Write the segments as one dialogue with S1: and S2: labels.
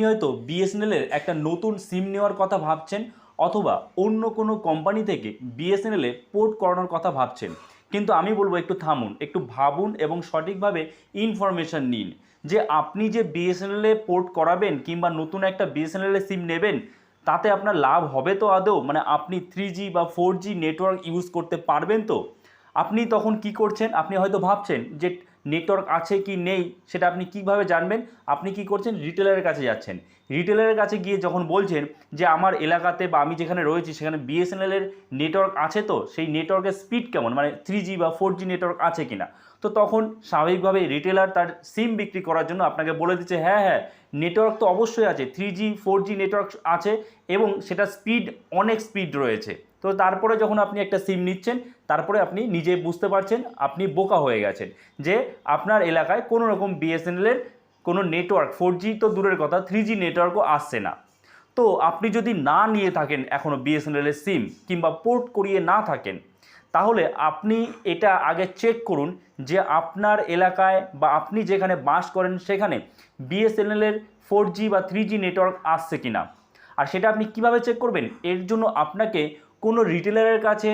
S1: আপনি হয়তো বিএসএনএলের একটা নতুন সিম নেওয়ার কথা ভাবছেন অথবা অন্য কোনো কোম্পানি থেকে বিএসএনএলে পোর্ট করানোর কথা ভাবছেন। কিন্তু আমি বলব একটু থামুন, একটু ভাবুন এবং সঠিকভাবে ইনফরমেশন নিন যে আপনি যে বিএসএনএলে পোর্ট করাবেন কিংবা নতুন একটা বিএসএনএল সিম নেবেন, তাতে আপনার লাভ হবে তো আদৌ? মানে আপনি থ্রি বা ফোর নেটওয়ার্ক ইউজ করতে পারবেন তো? আপনি তখন কি করছেন? আপনি হয়তো ভাবছেন যে নেটওয়ার্ক আছে কি নেই সেটা আপনি কীভাবে জানবেন? আপনি কি করছেন? রিটেলারের কাছে যাচ্ছেন। রিটেলারের কাছে গিয়ে যখন বলছেন যে, আমার এলাকাতে বা আমি যেখানে রয়েছি, সেখানে বিএসএনএল এর নেটওয়ার্ক আছে তো? সেই নেটওয়ার্কের স্পিড কেমন? মানে থ্রি বা ফোর নেটওয়ার্ক আছে কিনা? তো তখন স্বাভাবিকভাবে রিটেলার তার সিম বিক্রি করার জন্য আপনাকে বলে দিচ্ছে হ্যাঁ হ্যাঁ নেটওয়ার্ক তো অবশ্যই আছে। Three G four G network আছে এবং সেটা স্পিড অনেক স্পিড রয়েছে। তো তারপরে যখন আপনি একটা সিম নিচ্ছেন, তারপরে আপনি নিজে বুঝতে পারছেন আপনি বোকা হয়ে গেছেন যে আপনার এলাকায় কোনো রকম বিএসএনএলের কোনো নেটওয়ার্ক ফোর তো দূরের কথা থ্রি জি নেটওয়ার্কও আসছে না। তো আপনি যদি না নিয়ে থাকেন এখনও বিএসএনএলের সিম কিংবা পোর্ট করিয়ে না থাকেন, তাহলে আপনি এটা আগে চেক করুন যে আপনার এলাকায় বা আপনি যেখানে বাস করেন সেখানে বিএসএনএলের ফোর জি বা থ্রি জি নেটওয়ার্ক আসছে কিনা। আর সেটা আপনি কীভাবে চেক করবেন? এর জন্য আপনাকে কোনো রিটেলারের কাছে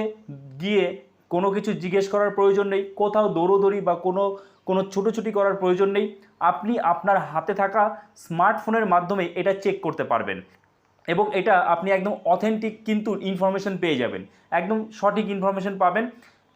S1: গিয়ে কোনো কিছু জিজ্ঞেস করার প্রয়োজন নেই, কোথাও দৌড়োদৌড়ি বা কোনো কোনো ছুটোছুটি করার প্রয়োজন নেই, আপনি আপনার হাতে থাকা স্মার্টফোনের মাধ্যমে এটা চেক করতে পারবেন। এবং এটা আপনি একদম অথেন্টিক কিন্তু ইনফরমেশন পেয়ে যাবেন। একদম সঠিক ইনফরমেশন পাবেন।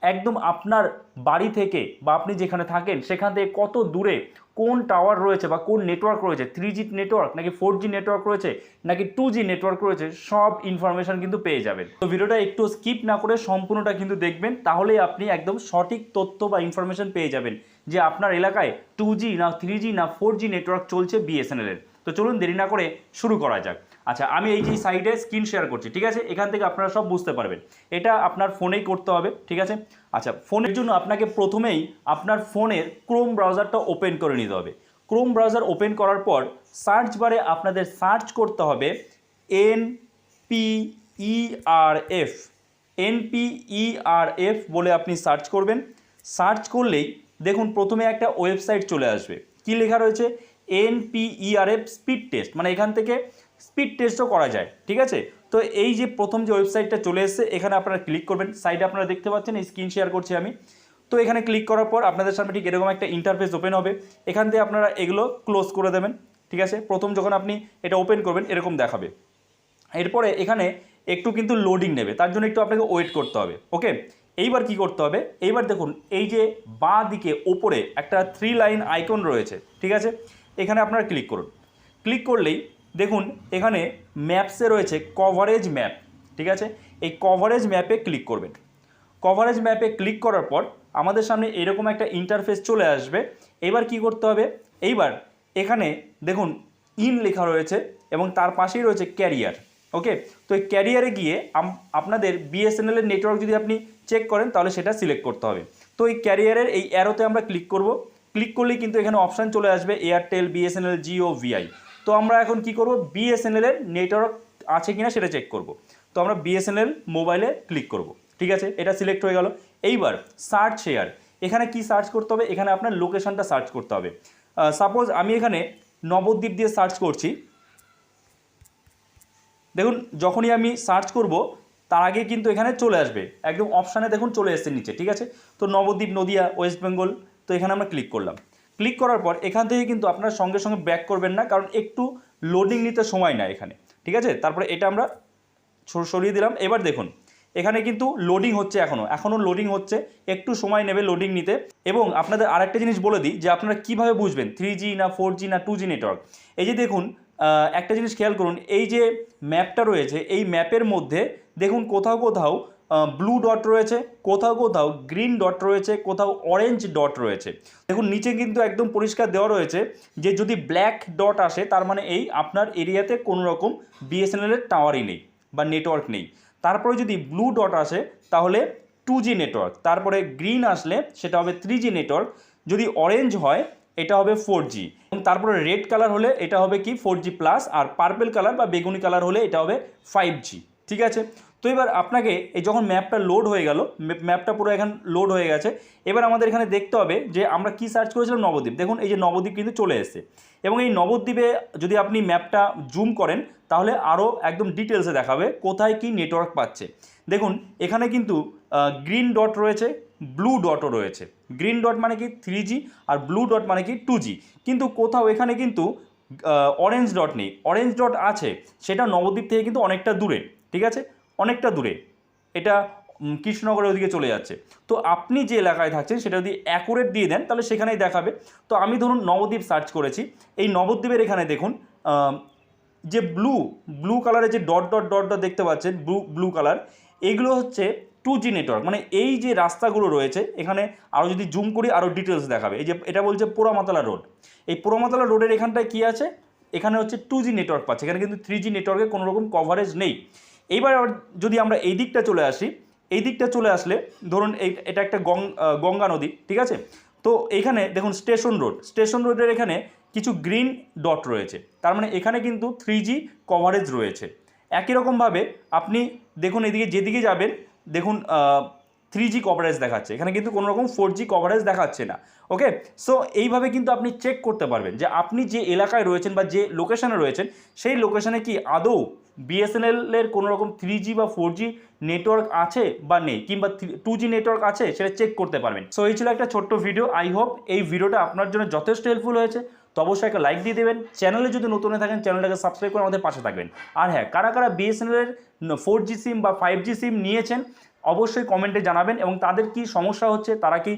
S1: একদম আপনার বাড়ি থেকে বা আপনি যেখানে থাকেন, সেখান থেকে কত দূরে কোন টাওয়ার রয়েছে বা কোন নেটওয়ার্ক রয়েছে? থ্রি জি নেটওয়ার্ক নাকি ফোর জি নেটওয়ার্ক রয়েছে? নাকি টু জি নেটওয়ার্ক রয়েছে? সব ইনফরমেশান কিন্তু পেয়ে যাবেন। তো ভিডিওটা একটু স্কিপ না করে সম্পূর্ণটা কিন্তু দেখবেন, তাহলেই আপনি একদম সঠিক তথ্য বা ইনফরমেশান পেয়ে যাবেন যে আপনার এলাকায় টু জি না থ্রি জি না ফোর জি নেটওয়ার্ক চলছে বিএসএনএল বিএসএনএলের তো চলুন দেরি না করে শুরু করা যাক। আচ্ছা আমি এই যে সাইডে স্ক্রিন শেয়ার করছি, ঠিক আছে? এখান থেকে আপনারা সব বুঝতে পারবেন। এটা আপনার ফোনেই করতে হবে, ঠিক আছে? আচ্ছা ফোনের জন্য আপনাকে প্রথমেই আপনার ফোনের ক্রোম ব্রাউজারটা ওপেন করে নিতে হবে। ক্রোম ব্রাউজার ওপেন করার পর সার্চ বারে আপনাদের সার্চ করতে হবে N P E R F. NPERF বলে আপনি সার্চ করবেন। সার্চ করলেই দেখুন, প্রথমে একটা ওয়েবসাইট চলে আসবে। কি লেখা রয়েছে? NPERF speed test. মানে এখান থেকে স্পিড টেস্টও করা যায়, ঠিক আছে? তো এই যে প্রথম যে ওয়েবসাইটটা চলে এসেছে, এখানে আপনারা ক্লিক করবেন। সাইডে আপনারা দেখতে পাচ্ছেন স্ক্রিন শেয়ার করছি আমি। তো এখানে ক্লিক করার পর আপনাদের সামনে ঠিক এরকম একটা ইন্টারফেস ওপেন হবে। এখান থেকে আপনারা এগুলো ক্লোজ করে দেবেন, ঠিক আছে? প্রথম যখন আপনি এটা ওপেন করবেন, এরকম দেখাবে। এরপরে এখানে একটু কিন্তু লোডিং নেবে, তার জন্য একটু আপনাকে ওয়েট করতে হবে ওকে এইবার কি করতে হবে? এইবার দেখুন, এই যে বাঁ দিকে ওপরে একটা থ্রি লাইন আইকন রয়েছে, ঠিক আছে? এখানে আপনারা ক্লিক করুন। ক্লিক করলেই দেখুন, এখানে ম্যাপসে রয়েছে কভারেজ ম্যাপ ঠিক আছে? এই কভারেজ ম্যাপে ক্লিক করবেন। কভারেজ ম্যাপে ক্লিক করার পর আমাদের সামনে এরকম একটা ইন্টারফেস চলে আসবে। এবার কি করতে হবে? এইবার এখানে দেখুন ইন লেখা রয়েছে এবং তার পাশেই রয়েছে ক্যারিয়ার ওকে তো এই ক্যারিয়ারে গিয়ে আপনাদের বিএসএনএল এর নেটওয়ার্ক যদি আপনি চেক করেন, তাহলে সেটা সিলেক্ট করতে হবে। তো এই ক্যারিয়ারের এই অ্যারোতে আমরা ক্লিক করব। ক্লিক করলেই কিন্তু এখানে অপশান চলে আসবে এয়ারটেল বিএসএনএল জিও ভিআই তো আমরা এখন কি করব? বিএসএনএল এর নেটওয়ার্ক আছে কিনা সেটা চেক করব। তো আমরা বিএসএনএল মোবাইলে ক্লিক করব। ঠিক আছে? এটা সিলেক্ট হয়ে গেল। এইবার সার্চ শেয়ার এখানে কি সার্চ করতে হবে? এখানে আপনার লোকেশনটা সার্চ করতে হবে। সাপোজ আমি এখানে নবদ্বীপ দিয়ে সার্চ করছি। দেখুন, যখনই আমি সার্চ করব, তার আগে কিন্তু এখানে চলে আসবে। একদম অপশানে দেখুন চলে এসছে নিচে। ঠিক আছে? তো নবদ্বীপ, নদিয়া ওয়েস্ট বেঙ্গল তো এখানে আমরা ক্লিক করলাম। ক্লিক করার পর এখান থেকে কিন্তু আপনার সঙ্গে সঙ্গে ব্যাক করবেন না, কারণ একটু লোডিং নিতে সময় নেয় এখানে, ঠিক আছে? তারপরে এটা আমরা সরিয়ে দিলাম। এবার দেখুন, এখানে কিন্তু লোডিং হচ্ছে এখনও এখনও লোডিং হচ্ছে, একটু সময় নেবে লোডিং নিতে। এবং আপনাদের আরেকটা জিনিস বলে দিই, যে আপনারা কীভাবে বুঝবেন থ্রি না ফোর না টু নেটওয়ার্ক এই যে দেখুন একটা জিনিস খেয়াল করুন, এই যে ম্যাপটা রয়েছে, এই ম্যাপের মধ্যে দেখুন কোথাও কোথাও ব্লু ডট রয়েছে, কোথাও কোথাও গ্রিন ডট রয়েছে, কোথাও অরেঞ্জ ডট রয়েছে। দেখুন, নিচে কিন্তু একদম পরিষ্কার দেওয়া রয়েছে যে যদি ব্ল্যাক ডট আসে, তার মানে এই আপনার এরিয়াতে কোনো রকম বিএসএনএল এর টাওয়ারই নেই বা নেটওয়ার্ক নেই। তারপরে যদি ব্লু ডট আসে, তাহলে টু জি নেটওয়ার্ক তারপরে গ্রিন আসলে সেটা হবে থ্রি জি নেটওয়ার্ক যদি অরেঞ্জ হয়, এটা হবে ফোর জি তারপরে রেড কালার হলে এটা হবে কি ফোর জি প্লাস আর পার্পেল কালার বা বেগুনি কালার হলে এটা হবে ফাইভ জি ঠিক আছে? তো এবার আপনাকে এই যখন ম্যাপটা লোড হয়ে গেল ম্যাপটা পুরো এখন লোড হয়ে গেছে, এবার আমাদের এখানে দেখতে হবে যে আমরা কি সার্চ করেছিলাম নবদ্বীপ। দেখুন, এই যে নবদ্বীপ কিন্তু চলে এসেছে। এবং এই নবদ্বীপে যদি আপনি ম্যাপটা জুম করেন, তাহলে আরও একদম ডিটেলসে দেখাবে কোথায় কি নেটওয়ার্ক পাচ্ছে। দেখুন, এখানে কিন্তু গ্রিন ডট রয়েছে ব্লু ডটও রয়েছে। গ্রিন ডট মানে কি থ্রি আর ব্লু ডট মানে কি টু কিন্তু কোথাও এখানে কিন্তু অরেঞ্জ ডট নেই। অরেঞ্জ ডট আছে, সেটা নবদ্বীপ থেকে কিন্তু অনেকটা দূরে, ঠিক আছে? অনেকটা দূরে। এটা কৃষ্ণনগরের ওদিকে চলে যাচ্ছে। তো আপনি যে এলাকায় থাকছেন, সেটা যদি অ্যাকুরেট দিয়ে দেন, তাহলে সেখানেই দেখাবে। তো আমি ধরুন নবদ্বীপ সার্চ করেছি। এই নবদ্বীপের এখানে দেখুন যে ব্লু ব্লু কালারের যে ডট ডট ডট ডট দেখতে পাচ্ছেন ব্লু ব্লু কালার এইগুলো হচ্ছে টু জি নেটওয়ার্ক মানে এই যে রাস্তাগুলো রয়েছে, এখানে আরও যদি জুম করি আরও ডিটেলস দেখাবে। এই যে, এটা বলছে পোড়ামাতলা রোড এই পোড়ামাতলা রোডের এখানটায় কী আছে? এখানে হচ্ছে টু জি নেটওয়ার্ক পাচ্ছে। এখানে কিন্তু থ্রি জি নেটওয়ার্কের কোনো রকম কভারেজ নেই। এইবার যদি আমরা এই দিকটা চলে আসি, এই দিকটা চলে আসলে ধরুন এটা একটা গঙ্গা নদী, ঠিক আছে? তো এখানে দেখুন স্টেশন রোড, স্টেশন রোডের এখানে কিছু গ্রিন ডট রয়েছে। তার মানে এখানে কিন্তু থ্রি কভারেজ রয়েছে। একই রকমভাবে আপনি দেখুন এদিকে যেদিকে যাবেন, দেখুন থ্রি জি কভারেজ দেখাচ্ছে। এখানে কিন্তু কোনো রকম ফোর জি কভারেজ দেখাচ্ছে না ওকে সো এইভাবে কিন্তু আপনি চেক করতে পারবেন যে আপনি যে এলাকায় রয়েছেন বা যে লোকেশানে রয়েছেন, সেই লোকেশানে কি আদৌ বিএসএনএলের কোনো রকম থ্রি জি বা ফোর জি নেটওয়ার্ক আছে বা নেই, কিংবা টু জি নেটওয়ার্ক আছে সেটা চেক করতে পারবেন। সো এই ছিল একটা ছোট্ট ভিডিও আই হোপ এই ভিডিওটা আপনার জন্য যথেষ্ট হেল্পফুল হয়েছে। তো অবশ্যই একটা লাইক দিয়ে দেবেন। চ্যানেলে যদি নতুন হয়ে থাকেন চ্যানেলটাকে সাবস্ক্রাইব করে আমাদের পাশে থাকবেন। আর হ্যাঁ কারা কারা বিএসএনএলের ফোর জি সিম বা ফাইভ জি সিম নিয়েছেন অবশ্যই কমেন্টে জানাবেন এবং তাদের কি সমস্যা হচ্ছে, তারা কি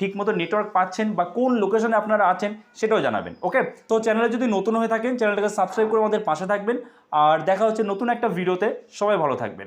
S1: ঠিকমতো নেটওয়ার্ক পাচ্ছেন বা কোন লোকেশনে আপনারা আছেন সেটাও জানাবেন ওকে তো চ্যানেলে যদি নতুন হয়ে থাকেন চ্যানেলটাকে সাবস্ক্রাইব করে আমাদের পাশে থাকবেন। আর দেখা হচ্ছে নতুন একটা ভিডিওতে সবাই ভালো থাকবেন।